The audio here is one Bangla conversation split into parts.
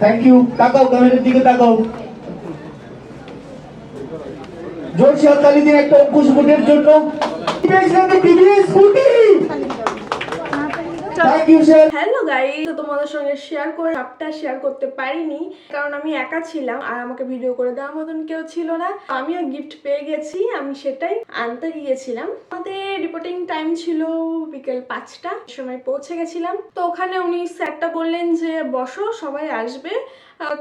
থ্যাংক ইউ তাকাও, ক্যামেরার দিকে তাকাও। জোরসে হাততালি দিন একটা অঙ্কুশ ভোটের জন্য। TVS thank you sir hello guy তো তোমাদের সঙ্গে শেয়ার করে সবটা শেয়ার করতে পারিনি, কারণ আমি একা ছিলাম, আর আমাকে ভিডিও করে দেওয়ার মতন কেউ ছিল না। আমিও গিফট পেয়ে গেছি, আমি সেটাই আনতে গিয়েছিলাম। আমাদের রিপোর্টিং টাইম ছিল বিকেল পাঁচটা সময় পৌঁছে গেছিলাম। তো ওখানে উনি স্যারটা বললেন যে, বসো, সবাই আসবে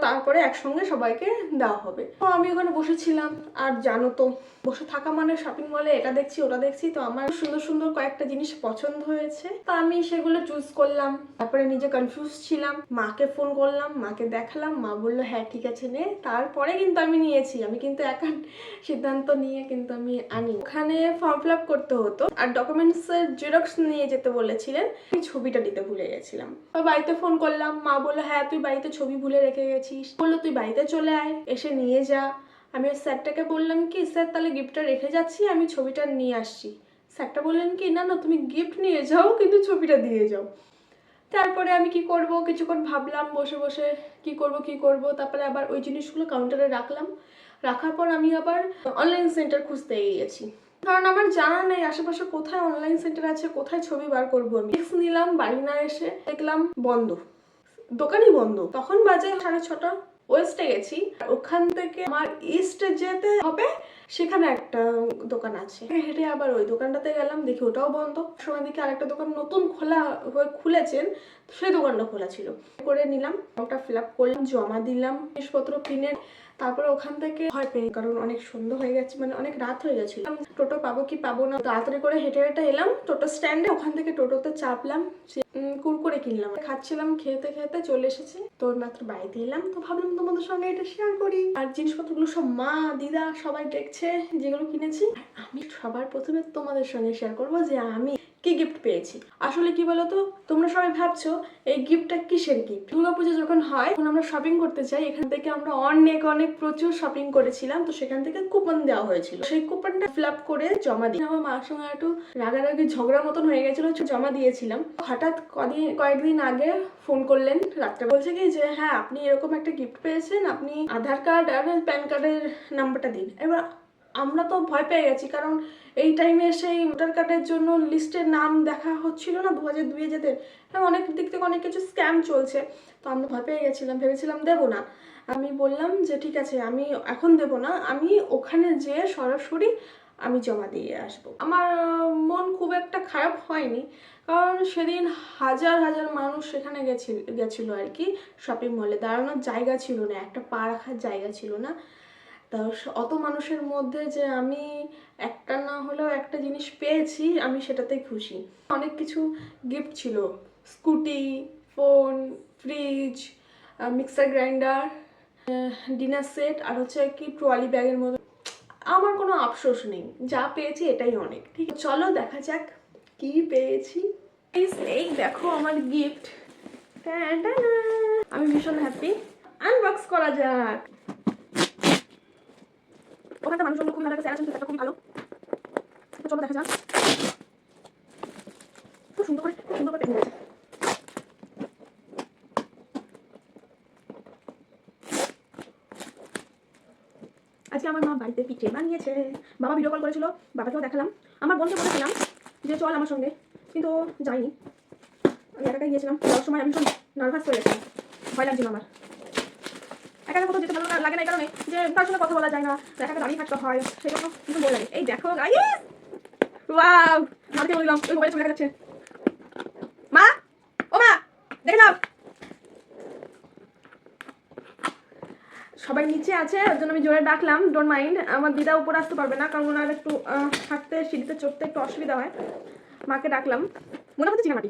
তারপরে একসঙ্গে সবাইকে দেওয়া হবে। তো আমি ওখানে বসেছিলাম, আর জানো তো, বসে থাকা মানে শপিং মলে এটা দেখছি, ওটা দেখছি, তো আমার সুন্দর সুন্দর কয়েকটা জিনিস পছন্দ হয়েছে। তো আমি সেগুলো চুজ করলাম। তারপরে নিজে কনফিউজ ছিলাম, মাকে ফোন করলাম, মাকে দেখালাম, মা বলল হ্যাঁ ঠিক আছে, নে। তারপরে কিন্তু আমি নিয়েছি, আমি কিন্তু একা সিদ্ধান্ত নিয়ে কিন্তু আমি আনি। ওখানে ফর্ম ফিল করতে হতো আর ডকুমেন্টস এর জেরক্স নিয়ে যেতে বলেছিলেন, আমি ছবিটা দিতে ভুলে গেছিলাম। বাড়িতে ফোন করলাম, মা বলল হ্যাঁ তুই বাড়িতে ছবি ভুলে রেখে গেছিস। বলল, তুই বাড়িতে চলে আয়, এসে নিয়ে যা। আমি স্যারটাকে বললাম কি, স্যার, তাহলে গিফটটা রেখে যাচ্ছি, আমি ছবিটা নিয়ে আসছি। স্যারটা বললেন কি, না না, তুমি গিফট নিয়ে যাও, কিন্তু ছবিটা দিয়ে যাও। তারপরে আমি কি করব? কিছুক্ষণ ভাবলাম, বসে বসে কি করব কি করব? তারপরে আবার ওই জিনিসগুলো কাউন্টারে রাখলাম। রাখার পর আমি আবার অনলাইন সেন্টার খুঁজতে গিয়েছি কারণ আমার জানা নেই, আশেপাশে কোথায় অনলাইন সেন্টার আছে, কোথায় ছবি বার করব আমি। নিলাম, বাড়ি না এসে দেখলাম বন্ধ। দোকানই বন্ধ। তখন বাজে সাড়ে ছটা। ওয়েস্টে গেছি। ওখান থেকে আমার ইস্টে যেতে হবে, সেখানে একটা দোকান আছে। হেঁটে আবার ওই দোকানটাতে গেলাম, দেখি ওটাও বন্ধ। সময় দেখি আরেকটা দোকান নতুন খোলা হয়ে খুলেছেন, সেই দোকানটা খোলা ছিল। করে নিলাম ওটা ফিল আপ করলাম, জমা দিলাম, জিনিসপত্র কিনে, তারপরে ওখান থেকে ভয় পেয়ে কারণ অনেক সন্ধ্যা হয়ে গেছে মানে অনেক রাত হয়ে গেছিল। টোটো পাবো কি পাবো না, তাড়াতাড়ি করে হেঁটে হেঁটে এলাম, টোটো স্ট্যান্ডে ওখান থেকে টোটোতে চাপলাম কুরকুরে কিনলাম। খাচ্ছিলাম, খেতে খেতে চলে এসেছি। তোর মাত্র বাড়িতে এলাম। তো ভাবলাম তোমাদের সঙ্গে এটা শেয়ার করি। আর জিনিসপত্রগুলো সব মা, দিদা সবাই দেখছে, যেগুলো কিনেছি। আমি সবার প্রথমে তোমাদের সঙ্গে শেয়ার করব যে আমি কি গিফট পেয়েছি? আসলে কি বলতো? তোমরা সবাই ভাবছ, এই গিফটটা কিসের গিফট দুর্গাপুজো যখন হয়, তখন আমরা শপিং করতে যাই। এখান থেকে আমরা অনেক অনেক প্রচুর শপিং করেছিলাম। তো সেখান থেকে কুপন দেওয়া হয়েছিল। সেই কুপনটা ফিল আপ করে জমা দিই। আমার মার সঙ্গে একটু রাগারাগি ঝগড়া মতন হয়ে গেছিল জমা দিয়েছিলাম। হঠাৎ কদিন, কয়েকদিন আগে ফোন করলেন রাত্রে। বলছে কি যে হ্যাঁ আপনি এরকম একটা গিফট পেয়েছেন। আপনি আধার কার্ড আর প্যান কার্ডের নাম্বারটা দিন। এবার আমরা তো ভয় পেয়ে গেছি, কারণ এই টাইমে সেই ভোটার কার্ডের জন্য লিস্টের নাম দেখা হচ্ছিল না দু হাজার দুই যেতে অনেক দিক থেকে অনেক কিছু স্ক্যাম চলছে। তো আমরা ভয় পেয়ে গেছিলাম, ভেবেছিলাম দেবো না। আমি বললাম যে ঠিক আছে, আমি এখন দেব না, আমি ওখানে যেয়ে সরাসরি আমি জমা দিয়ে আসব। আমার মন খুব একটা খারাপ হয়নি, কারণ সেদিন হাজার হাজার মানুষ সেখানে গেছিল, গেছিল আর কি শপিং মলে দাঁড়ানোর জায়গা ছিল না, একটা পা রাখার জায়গা ছিল না। তা অত মানুষের মধ্যে যে আমি একটা না হলেও একটা জিনিস পেয়েছি, আমি সেটাতেই খুশি। অনেক কিছু গিফট ছিল। Scooty phone fridge mixer grinder dinner set আর হচ্ছে কি ট্রলি ব্যাগের মতো আমার কোনো আফসোস নেই। যা পেয়েছি এটাই অনেক। ঠিক চলো দেখা যাক কি পেয়েছি। এই দেখো আমার গিফট আমি ভীষণ হ্যাপি আনবক্স করা যাক। ওখানটা মানুষজন খুব ভালো লাগে স্যার আছেন খুব ভালো। চলো দেখা যাক। খুব সুন্দর করে, খুব সুন্দর করে প্যাকিং করেছে আজকে আমার মা বাড়িতে পিঠে বানিয়েছে। বাবা ভিডিও কল করেছিল, বাবাকেও দেখালাম। আমার বোনকে বলেছিলাম যে, চল আমার সঙ্গে। কিন্তু যাইনি। আমি একাই গিয়েছিলাম। যাওয়ার সময় আমি ভীষণ নার্ভাস হয়ে গেছিলাম। ভয় লাগছিল আমার। একা কোথাও যেতে ভালো লাগে না এই কারণে যে তার সঙ্গে কথা বলা যায় না একা দাঁড়িয়ে থাকতে হয়, সেই জন্য কিন্তু বলে এই দেখো গাইস ওয়াও মাকে বললাম ওই মোবাইলে দেখা যাচ্ছে। মা! ও মা! দেখে নাও! সবাই নিচে আছে, ওর জন্য আমি জোরে ডাকলাম ডোন্ট মাইন্ড আমার দিদা উপরে আসতে পারবে না, কারণ ওনার একটু হাঁটতে, সিঁড়িতে, চড়তে একটু অসুবিধা হয়। মাকে ডাকলাম। মনে হচ্ছে চিনামাটি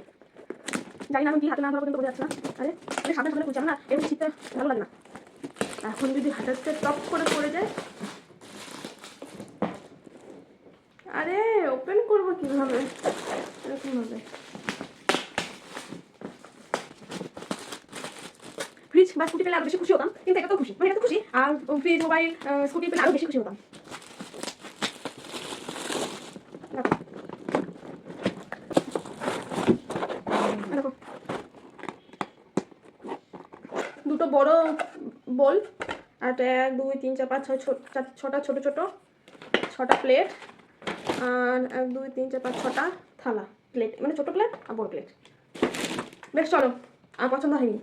জানি না আমি কি হাতে না ধরা পর্যন্ত বোঝা যাচ্ছে না। আরে সামনে সামনে খুঁজছি না? এরকম শীতে ভালো লাগে না। এখন যদি হাঁটাতে টপ করে পড়ে যায়। আরে ওপেন করব কীভাবে? এরকম ভাবে ফ্রিজ বা স্কুটি পেলে আরও বেশি খুশি হতাম, কিন্তু এটা তো খুশি। মানে এটা তো খুশি। আর ফ্রিজ মোবাইল স্কুটি পেলে আরও বেশি খুশি হতাম। দুটো বড় বোল আর এক, দুই, তিন, চার, পাঁচ, ছয় ছটা ছোট ছোট, ছটা প্লেট আর এক, দুই, তিন, চার, পাঁচ, ছটা থালা প্লেট মানে ছোট প্লেট আর বড় প্লেট বেশ, চলো, আমার পছন্দ হয়নি।